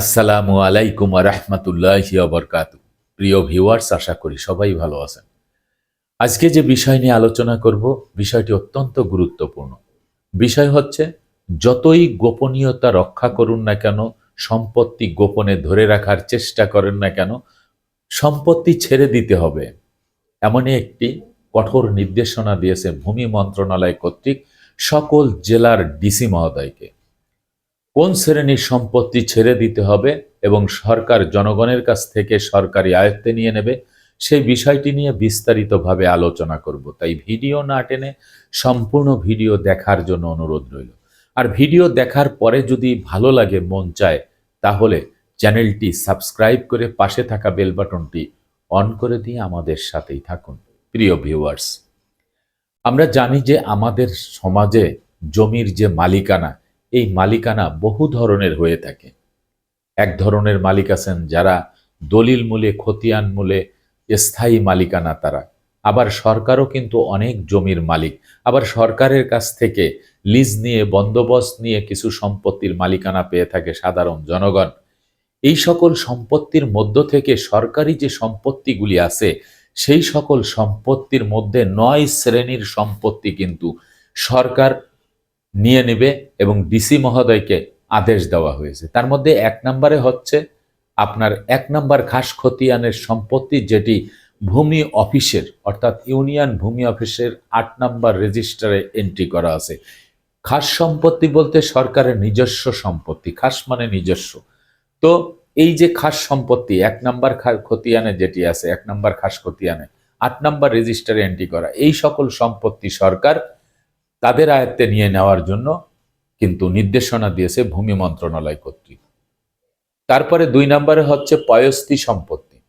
আসসালামু আলাইকুম রহমতুল্লাহ বরকাত প্রিয় ভিউয়ার্স, আশা করি সবাই ভালো আছেন। আজকে যে বিষয় নিয়ে আলোচনা করব, বিষয়টি অত্যন্ত গুরুত্বপূর্ণ। বিষয় হচ্ছে, যতই গোপনীয়তা রক্ষা করুন না কেন, সম্পত্তি গোপনে ধরে রাখার চেষ্টা করেন না কেন, সম্পত্তি ছেড়ে দিতে হবে। এমনই একটি কঠোর নির্দেশনা দিয়েছে ভূমি মন্ত্রণালয় কর্তৃক সকল জেলার ডিসি মহোদয়কে। কোন শ্রেণির সম্পত্তি ছেড়ে দিতে হবে এবং সরকার জনগণের কাছ থেকে সরকারি আয়ত্তে নিয়ে নেবে? সেই বিষয়টি নিয়ে বিস্তারিতভাবে আলোচনা করব। তাই ভিডিও না টেনে সম্পূর্ণ ভিডিও দেখার জন্য অনুরোধ রইল। আর ভিডিও দেখার পরে যদি ভালো লাগে, মন চায়, তাহলে চ্যানেলটি সাবস্ক্রাইব করে পাশে থাকা বেল বাটনটি অন করে দিয়ে আমাদের সাথেই থাকুন। প্রিয় ভিউয়ার্স, আমরা জানি যে আমাদের সমাজে জমির যে মালিকানা এই মালিকানা বহু ধরনের হয়ে থাকে। এক ধরনের মালিক আছেন যারা দলিল মূলে, খতিয়ান মূলে স্থায়ী মালিকানা তারা। আবার সরকারও কিন্তু অনেক জমির মালিক। আবার সরকারের কাছ থেকে লিজ নিয়ে, বন্দোবস্ত নিয়ে কিছু সম্পত্তির মালিকানা পেয়ে থাকে সাধারণ জনগণ। এই সকল সম্পত্তির মধ্য থেকে সরকারি যে সম্পত্তিগুলি আছে, সেই সকল সম্পত্তির মধ্যে নয় শ্রেণির সম্পত্তি কিন্তু সরকার নিয়ে নেবে এবং ডিসি মহোদয়কে আদেশ দেওয়া হয়েছে। তার মধ্যে এক নম্বরে হচ্ছে আপনার এক নম্বর খাস খতিয়ানের সম্পত্তি যেটি ভূমি অফিসের, অর্থাৎ ইউনিয়ন ভূমি অফিসের আট নম্বর রেজিস্টারে এন্ট্রি করা আছে। খাস সম্পত্তি বলতে সরকারের নিজস্ব সম্পত্তি, খাস মানে নিজস্ব। তো এই যে খাস সম্পত্তি, এক নম্বর খতিয়ানে যেটি আছে, এক নম্বর খাস খতিয়ানে, আট নম্বর রেজিস্টারে এন্ট্রি করা, এই সকল সম্পত্তি সরকার তাদের আয়ত্তে নিয়ে নেওয়ার জন্য কিন্তু নির্দেশনা দিয়েছে ভূমি মন্ত্রণালয় কর্তৃক। তারপরে দুই নম্বরে হচ্ছে পয়স্তি সম্পত্তি।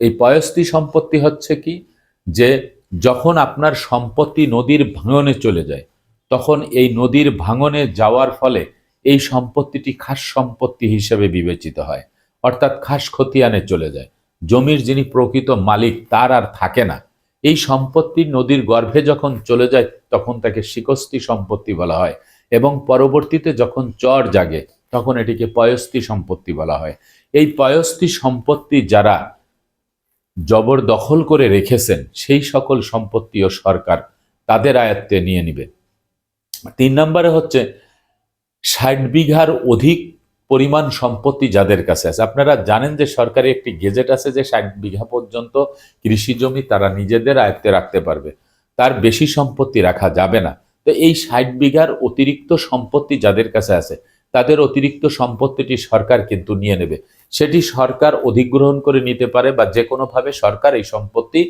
এই পয়স্তি সম্পত্তি হচ্ছে কি? যে যখন আপনার সম্পত্তি নদীর ভাঙনে চলে যায়, তখন এই নদীর ভাঙনে যাওয়ার ফলে এই সম্পত্তিটি খাস সম্পত্তি হিসেবে বিবেচিত হয়। অর্থাৎ খাস খতিয়ানে চলে যায়। জমির যিনি প্রকৃত মালিক, তার আর থাকে না। এই সম্পত্তি নদীর গর্ভে যখন চলে যায়, তখন তাকে শিকস্তি সম্পত্তি বলা হয় এবং পরবর্তীতে যখন চর জাগে, তখন এটিকে পয়স্তি সম্পত্তি বলা হয়। এই পয়স্তি সম্পত্তি যারা জবরদখল করে রেখেছেন, সেই সকল সম্পত্তিও সরকার তাদের আয়ত্তে নিয়ে নিবে। তিন নম্বরে হচ্ছে, ষাট বিঘার অধিক পরিমাণ সম্পত্তি যাদের কাছে আছে। আপনারা জানেন যে সরকারি একটি গেজেট আছে যে ষাট বিঘা পর্যন্ত কৃষি জমি তারা নিজেদের আয়ত্তে রাখতে পারবে। তার বেশি সম্পত্তি রাখা যাবে না। তো এই ষাট বিঘার অতিরিক্ত সম্পত্তি যাদের কাছে আছে, তাদের অতিরিক্ত সম্পত্তিটি সরকার কিন্তু নিয়ে নেবে। সেটি সরকার অধিগ্রহণ করে নিতে পারে বা যে কোনোভাবে সরকার এই সম্পত্তি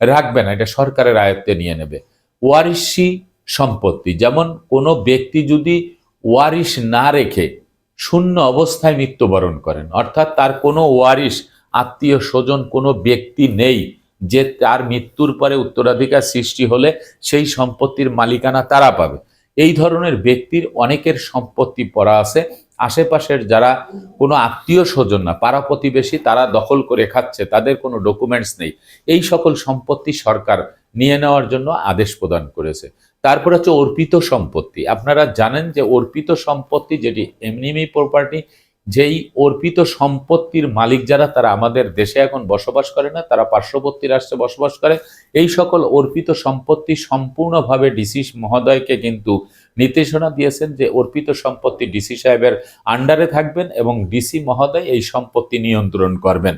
রাখবে না, এটা সরকারের আয়ত্তে নিয়ে নেবে। ওয়ারিশি সম্পত্তি, যেমন কোনো ব্যক্তি যদি ওয়ারিশ না রেখে শূন্য অবস্থায় মৃত্যুবরণ করেন। অর্থাৎ তার কোনো ওয়ারিশ, আত্মীয় স্বজন, কোনো ব্যক্তি নেই যে তার মৃত্যুর পরে উত্তরাধিকার সৃষ্টি হলে সেই সম্পত্তির মালিকানা তারা পাবে। এই ধরনের ব্যক্তির অনেকের সম্পত্তি পড়া আছে। আশেপাশের যারা কোনো আত্মীয় স্বজন না, পাড়া প্রতিবেশী তারা দখল করে খাচ্ছে, তাদের কোনো ডকুমেন্টস নেই। এই সকল সম্পত্তি সরকার নিয়ে নেওয়ার জন্য আদেশ প্রদান করেছে। তারপর হচ্ছে অর্পিত সম্পত্তি। আপনারা জানেন যে অর্পিত সম্পত্তি যেটি এমনিমি প্রপার্টি যেই অর্পিত সম্পত্তির মালিক যারা, তারা আমাদের দেশে এখন বসবাস করে না, তারা পার্শ্ববর্তী রাষ্ট্রে বসবাস করে। এই সকল অর্পিত সম্পত্তি সম্পূর্ণভাবে ডিসি মহোদয়কে কিন্তু নির্দেশনা দিয়েছেন যে অর্পিত সম্পত্তি ডিসি সাহেবের আন্ডারে থাকবেন এবং ডিসি মহোদয় এই সম্পত্তি নিয়ন্ত্রণ করবেন।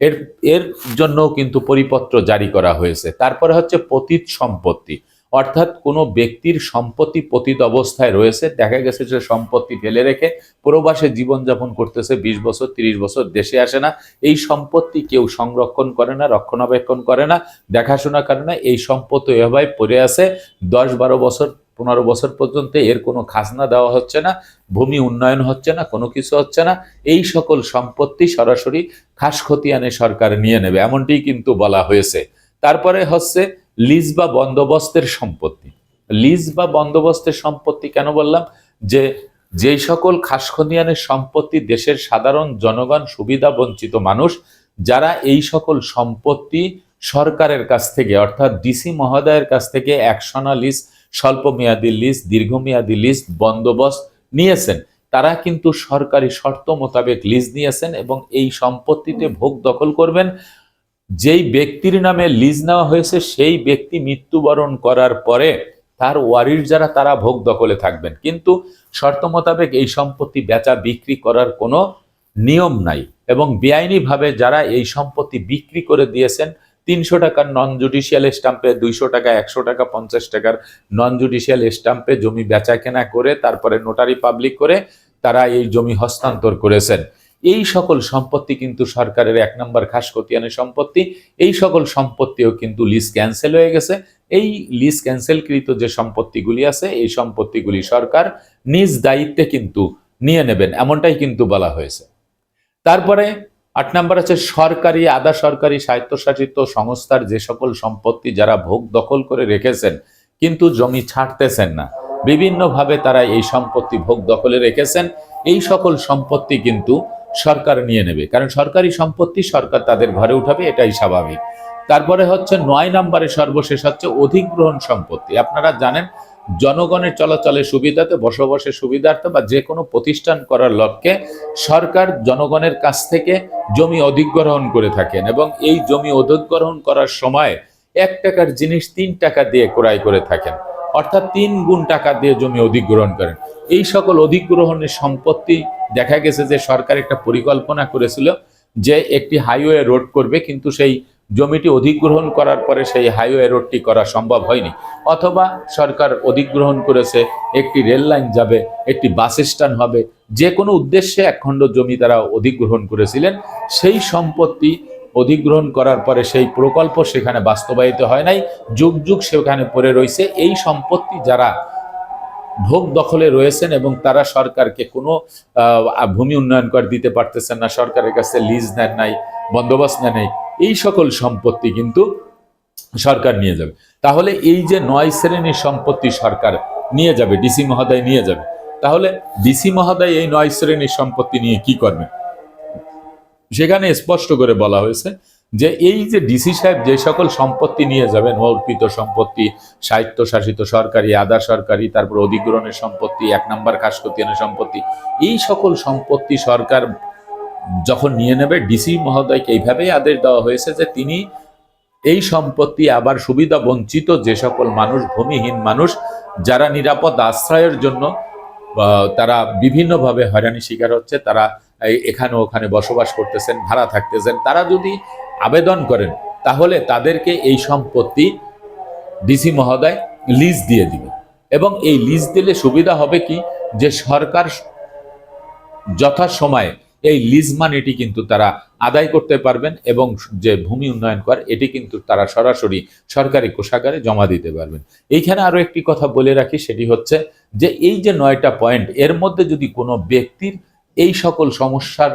এর এর জন্য কিন্তু পরিপত্র জারি করা হয়েছে। তারপরে হচ্ছে পতিত সম্পত্তি। অর্থাৎ কোনো ব্যক্তির সম্পত্তি পতিত অবস্থায় রয়েছে, দেখা গেছে যে সম্পত্তি ফেলে রেখে প্রবাসে জীবনযাপন করতেছে, বিশ বছর, তিরিশ বছর, দেশে আসে না। এই সম্পত্তি কেউ সংরক্ষণ করে না, রক্ষণাবেক্ষণ করে না, দেখাশোনা করে না। এই সম্পত্তি এভাবে পড়ে আছে, দশ বারো বছর পনেরো বছর পর্যন্ত এর কোনো খাজনা দেওয়া হচ্ছে না, ভূমি উন্নয়ন হচ্ছে না, কোনো কিছু হচ্ছে না। এই সকল সম্পত্তি সরাসরি খাস খতিয়ানে সরকার নিয়ে নেবে এমনটি কিন্তু বলা হয়েছে। তারপরে হচ্ছে লিজ বা বন্দোবস্তের সম্পত্তি। লিজ বা বন্দোবস্তের সম্পত্তি কেন বললাম? যে যেই সকল খাসখতিয়ানের সম্পত্তি দেশের সাধারণ জনগণ সুবিধা বঞ্চিত মানুষ, যারা এই সকল সম্পত্তি সরকারের কাছ থেকে, অর্থাৎ ডিসি মহোদয়ের কাছ থেকে একশনা লিজ স্বল্প মেয়াদী লিজ দীর্ঘমেয়াদী লিজ বন্দোবস্ত নিয়েছেন। তারা কিন্তু সরকারি শর্ত মোতাবেক লিজ নিয়েছেন এবং এই সম্পত্তিতে ভোগ দখল করবেন। যেই ব্যক্তির নামে লিজ নেওয়া হয়েছে, সেই ব্যক্তি মৃত্যুবরণ করার পরে তার ওয়ারির যারা, তারা ভোগ দখলে থাকবেন। কিন্তু শর্ত মোতাবেক এই সম্পত্তি বেচা বিক্রি করার কোনো নিয়ম নাই এবং বেআইনিভাবে যারা এই সম্পত্তি বিক্রি করে দিয়েছেন তিনশো টাকার নন জুডিশিয়াল স্টাম্পে দুইশো টাকা, একশো টাকা, পঞ্চাশ টাকার নন জুডিশিয়াল স্টাম্পে জমি বেচা কেনা করে, তারপরে নোটারি পাবলিক করে তারা এই জমি হস্তান্তর করেছেন। এই সকল সম্পত্তি কিন্তু সরকারের এক নম্বর খাস খতিয়ানের সম্পত্তি। এই সকল সম্পত্তিও কিন্তু লিজ ক্যান্সেল হয়ে গেছে। এই লিজ ক্যান্সেলকৃত যে সম্পত্তিগুলি আছে, এই সম্পত্তিগুলি সরকার নিজ দায়িত্বে কিন্তু নিয়ে নেবেন, এমনটাই কিন্তু বলা হয়েছে। তারপরে আট নাম্বার আছে, সরকারি, আধা সরকারি স্বায়ত্তশাসিত সংস্থার যে সকল সম্পত্তি যারা ভোগ দখল করে রেখেছেন, কিন্তু জমি ছাড়তেছেন না। বিভিন্নভাবে তারা এই সম্পত্তি ভোগ দখলে রেখেছেন। এই সকল সম্পত্তি কিন্তু সরকার নিয়ে নেবে। কারণ সরকারি সম্পত্তি সরকার তাদের ঘরে উঠাবে, এটাই স্বাভাবিক। তারপরে হচ্ছে নয় নম্বরে সর্বশেষ হচ্ছে অধিগ্রহণ সম্পত্তি। আপনারা জানেন জনগণের চলাচলের সুবিধাতে, বসবাসের সুবিধার্থে বা যে কোনো প্রতিষ্ঠান করার লক্ষ্যে সরকার জনগণের কাছ থেকে জমি অধিগ্রহণ করে থাকেন এবং এই জমি অধিগ্রহণ করার সময় এক টাকার জিনিস তিন টাকা দিয়ে ক্রয় করে থাকেন। অর্থাৎ তিন গুণ টাকা দিয়ে জমি অধিগ্রহণ করেন। এই সকল অধিগ্রহণের সম্পত্তি দেখা গেছে যে সরকার একটা পরিকল্পনা করেছিল যে একটি হাইওয়ে রোড করবে, কিন্তু সেই জমিটি অধিগ্রহণ করার পরে সেই হাইওয়ে রোডটি করা সম্ভব হয়নি। অথবা সরকার অধিগ্রহণ করেছে, একটি রেল লাইন যাবে, একটি বাস স্ট্যান্ড হবে, যে কোনো উদ্দেশ্যে একখণ্ড জমি তারা অধিগ্রহণ করেছিলেন, সেই সম্পত্তি অধিগ্রহণ করার পরে সেই প্রকল্প সেখানে বাস্তবায়িত হয় নাই, যুগ যুগ সেখানে পড়ে রয়েছে। এই সম্পত্তি যারা ভোগ দখলে রয়েছেন এবং তারা সরকারকে কোনো ভূমি উন্নয়ন কর দিতে পারতেছেন না, সরকারের কাছে লিজ নেন নাই, বন্দোবস্ত নেন নাই, এই সকল সম্পত্তি কিন্তু সরকার নিয়ে যাবে। তাহলে এই যে নয় শ্রেণির সম্পত্তি সরকার নিয়ে যাবে, ডিসি মহোদয় নিয়ে যাবে, তাহলে ডিসি মহোদয় এই নয় শ্রেণির সম্পত্তি নিয়ে কি করবে? সেখানে স্পষ্ট করে বলা হয়েছে যে এই যে ডিসি সাহেব যে সকল সম্পত্তি নিয়ে যাবেন, অর্পিত সম্পত্তি, স্বায়ত্তশাসিত সরকারি, আধা সরকারি, তারপর অধিগ্রহণের সম্পত্তি, এক নম্বর খাসকতিয়ানের সম্পত্তি, এই সকল সম্পত্তি সরকার যখন নিয়ে নেবে ডিসি মহোদয়কে এইভাবেই আদেশ দেওয়া হয়েছে যে তিনি এই সম্পত্তি আবার সুবিধা বঞ্চিত যে সকল মানুষ, ভূমিহীন মানুষ, যারা নিরাপদ আশ্রয়ের জন্য তারা বিভিন্নভাবে হয়রানি শিকার হচ্ছে, তারা এখানে ওখানে বসবাস করতেছেন, ভাড়া থাকতেছেন, তারা যদি আবেদন করেন, তাহলে তাদেরকে এই সম্পত্তি ডিসি মহোদয় লিজ দিয়ে দিবে। এবং এই লিজ দিলে সুবিধা হবে কি? যে সরকার যথাসময়ে এই লিজ মানিটি কিন্তু তারা আদায় করতে পারবেন এবং যে ভূমি উন্নয়ন কর, এটি কিন্তু তারা সরাসরি সরকারি কোষাগারে জমা দিতে পারবেন। এইখানে আরও একটি কথা বলে রাখি, সেটি হচ্ছে যে এই যে নয়টা পয়েন্ট, এর মধ্যে যদি কোনো ব্যক্তির এই সকল সমস্যার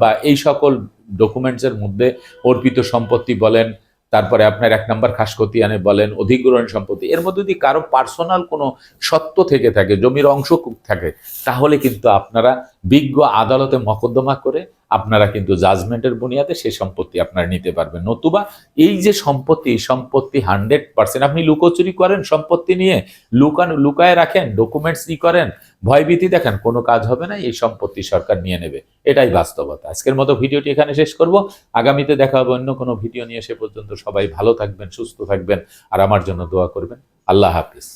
বা এই সকল ডকুমেন্টসের মধ্যে অর্পিত সম্পত্তি বলেন, তারপরে আপনার এক নম্বর খাসকতিয়ানে বলেন, অধিগ্রহণ সম্পত্তি, এর মধ্যে যদি কারও পার্সোনাল কোনো সত্য থেকে থাকে, জমির অংশ থাকে, তাহলে কিন্তু আপনারা বিজ্ঞ আদালতে মকদ্দমা করে আপনারা কিন্তু জাজমেন্টের বুনিয়াদে সেই সম্পত্তি আপনারা নিতে পারবেন। নতুবা এই যে সম্পত্তি সম্পত্তি হান্ড্রেড পার্সেন্ট আপনি লুকোচুরি করেন সম্পত্তি নিয়ে, লুকান, লুকায় রাখেন ডকুমেন্টস ই করেন, ভয়ভীতি দেখেন, কোনো কাজ হবে না, এই সম্পত্তি সরকার নিয়ে নেবে। এটাই বাস্তবতা। আজকের মতো ভিডিওটি এখানে শেষ করব। আগামীতে দেখা হবে অন্য কোনো ভিডিও নিয়ে, সে পর্যন্ত সবাই ভালো থাকবেন, সুস্থ থাকবেন, আর আমার জন্য দোয়া করবেন। আল্লাহ হাফিজ।